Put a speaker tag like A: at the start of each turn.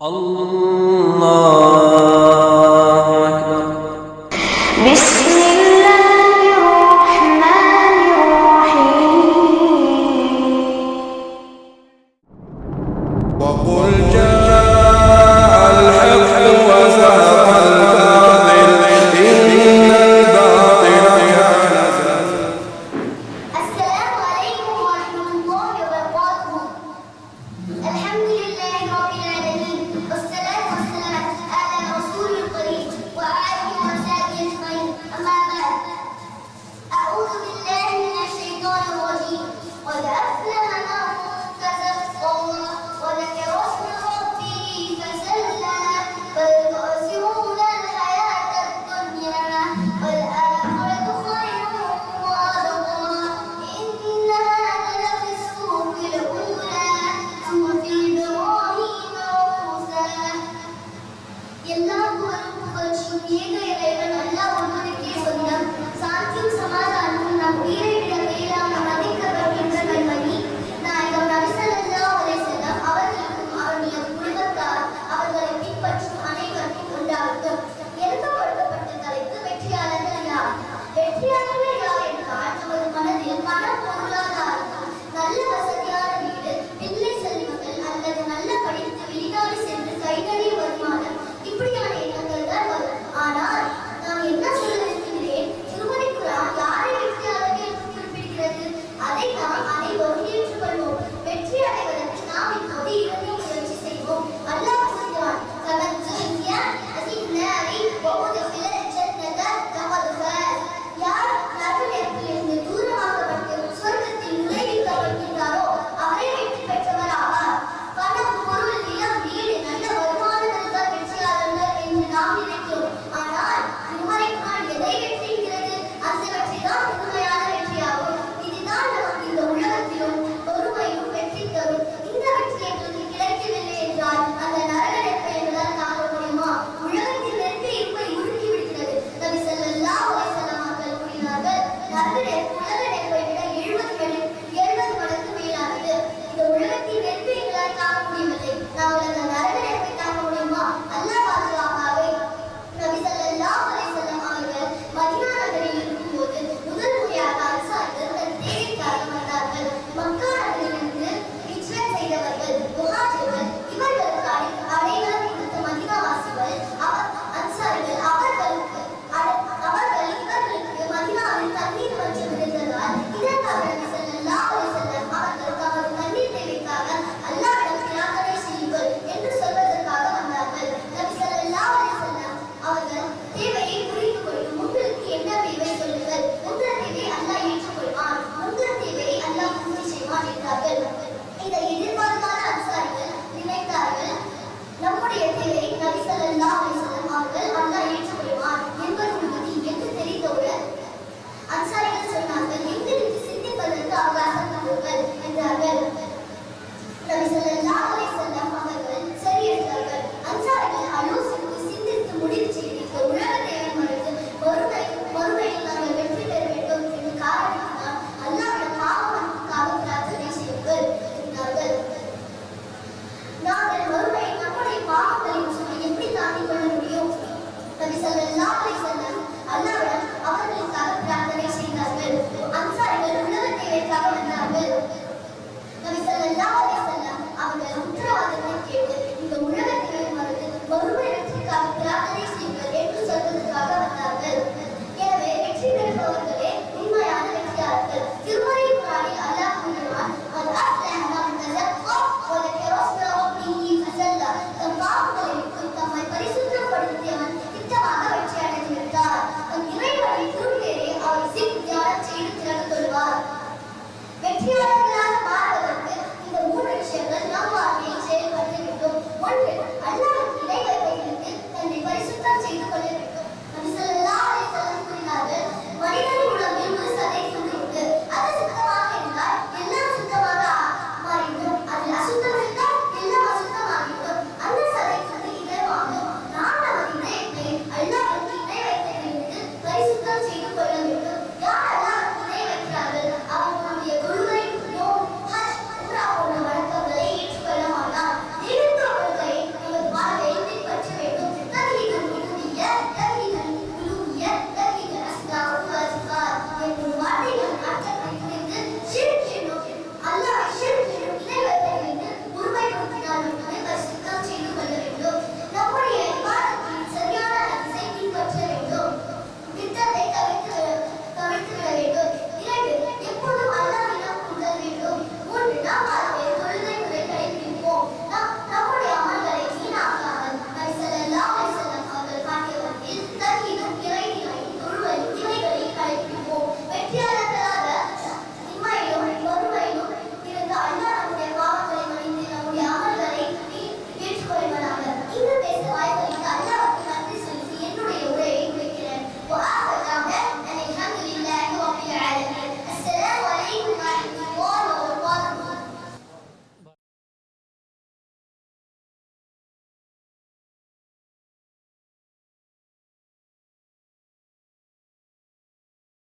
A: Allah. தண்ணீர் கொஞ்சம் இருந்ததால் இதற்காக செல்லல்லா தண்ணீர் தேவைக்காக அல்லாவிடம் பிரார்த்தனை செய்யுங்கள் என்று சொல்வதற்காக வந்தார்கள் நபி செல்லல்லா செல்லம் அவர்கள் தேவையை புரிந்து கொண்டு உங்களுக்கு என்ன தேவை சொல்லுங்கள் உங்கள் தேவை அல்லாஹ் ஏற்றுக்கொள்வான் உங்கள் தேவையை அல்லாஹ் பூர்த்தி என்றார்கள் இதை எதிர்பார்க்காத அன்சாரிகள் நினைத்தார்கள். நம்முடைய தேவை நபி செல்லல்லா செல்லம் அவர்கள் அல்லாஹ் ஏற்று Capek.